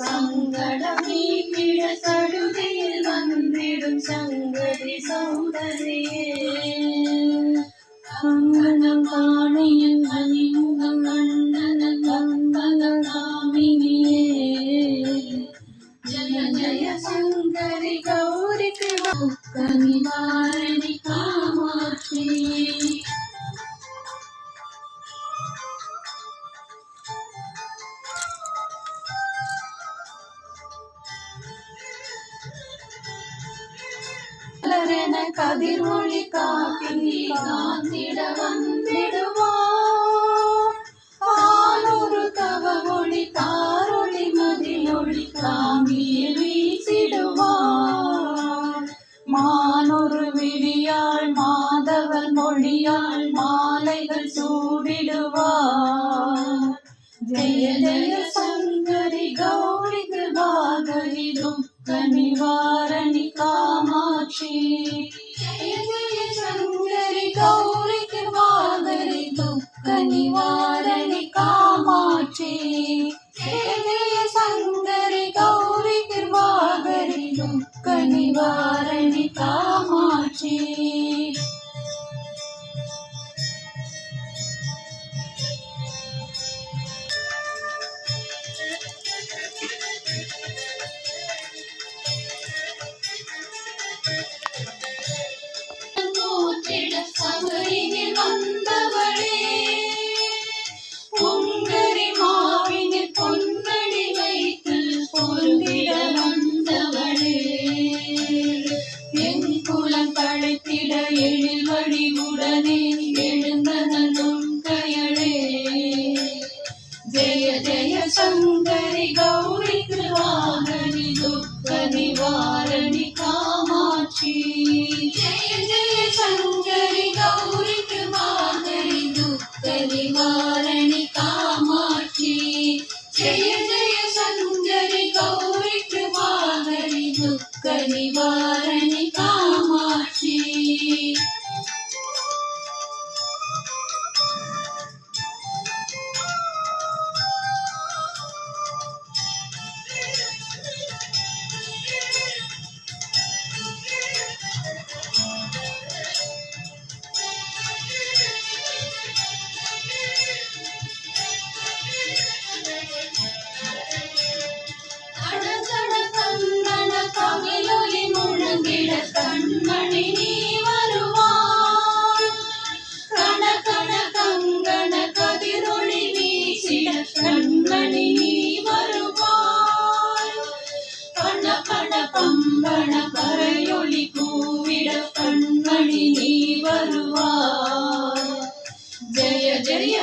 சங்கடம் நீக்கிட சடுதியில் வந்திடும் சங்கதி சௌந்தரியே அங்கனம் பாணியின் மணிமுகம் அண்ணனன் வந்தனன் காமினியே ஜய ஜய சங்கரி கௌரிக்கு கனிவாய் அங்கே காத்திட வந்திடுவார் தானொரு தவ ஒளி தாரொளி மதிலொளி காமியில் வீசிடுவார் மானொரு விழியாள் மாதவன் மொழியாள் மாலைகள் சூடிடுவார் ஜெய ஜெய சங்கரி கௌரிகள் வாகரி துக்க நிவாரணி காமாட்சி. Taniwa. मा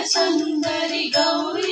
ಸುಂದರಿ ಗೌರಿ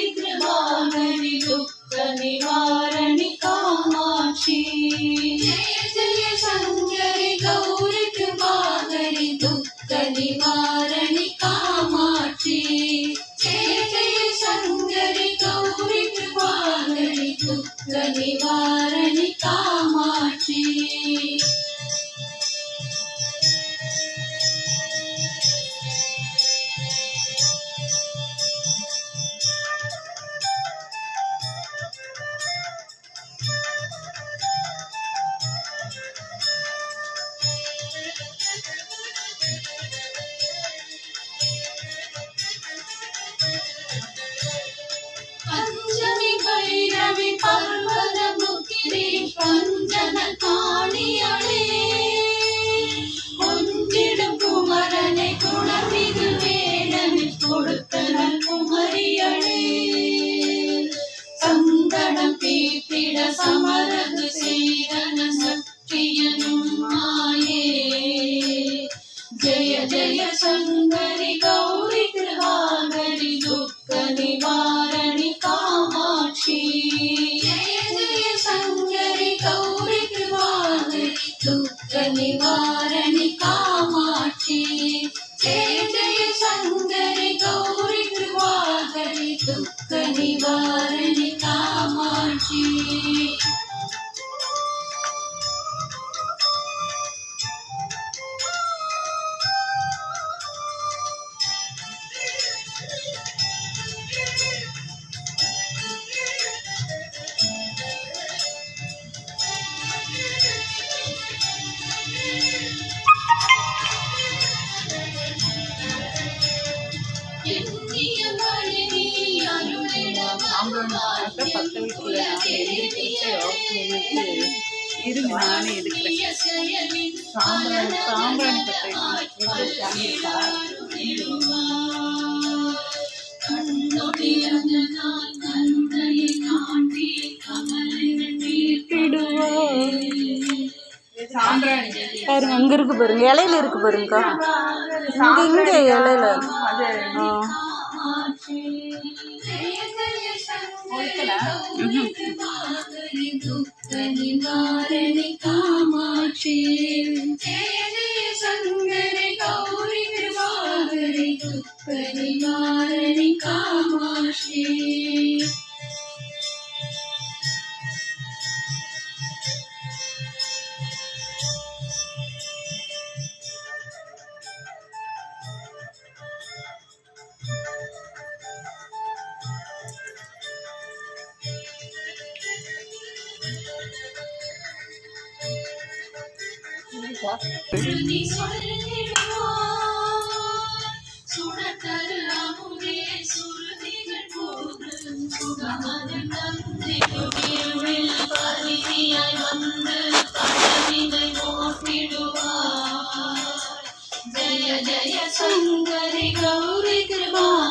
சமரது செய்தன சக்தியனும் மாயே ஜய ஜய சங்கரிகா. துக்க நிவாரணி காமாட்சி இருங்க நானே எடுக்கிறேன் சாம்பிராணி. சாம்பிராணி பாருங்க அங்க இருக்கு பாருங்க இலையில இருக்கு பாருங்கக்கா. இங்க இலையில காமாட்சி ஜய ஜய சுந்தரி கௌரி கிருபா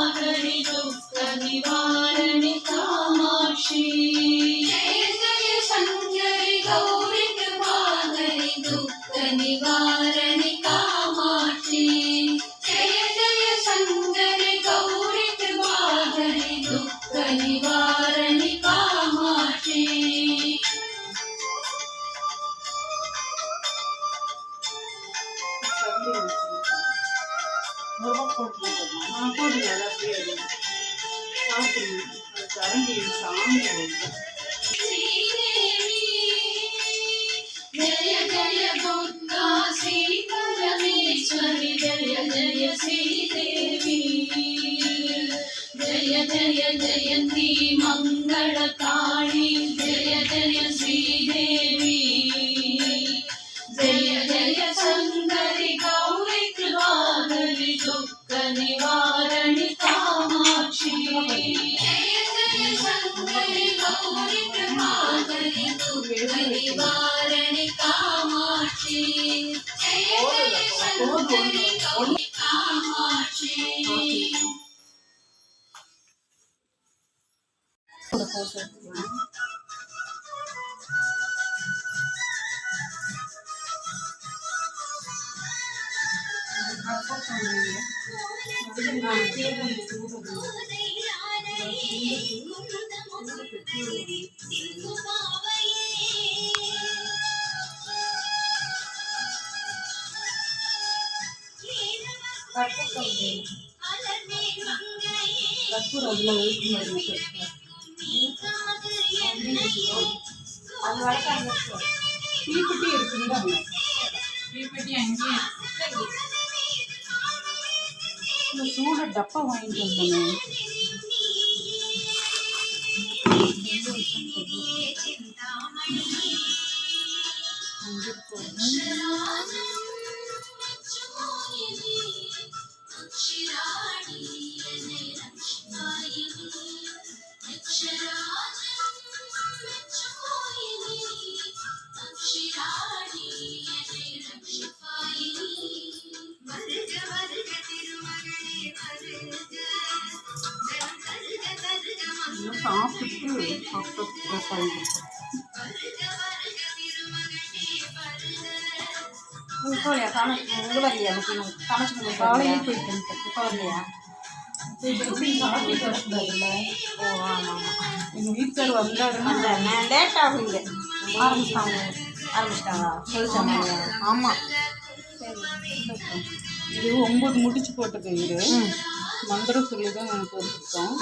Sunday. போட்டு எடுத்துக்கலாம் கற்பூரம். தீப்பெட்டி இருக்குங்க இந்த சூட டப்பா வாங்கிட்டு வந்தேன் வருக போகலையா சமைச்சு இங்கே வரலையா சமைச்சு காலையிலே போயிட்டு. இப்போ வரலையா ஓ ஆமாம் ஆமாம் எங்க வீட்டுக்கார் வந்தாருன்னா லேட் ஆகும் இங்கே ஆரம்பிச்சாங்க ஆரம்பிச்சிட்டாங்களா சொல்லிச்சாங்க ஆமாம் இது ஒன்பது முடிச்சு போட்டுக்க இரு மந்திரம் சொல்லி தான் எனக்கு வந்திருக்கோம்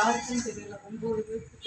யாருக்கும் தெரியல. ஒன்பது பேருக்கு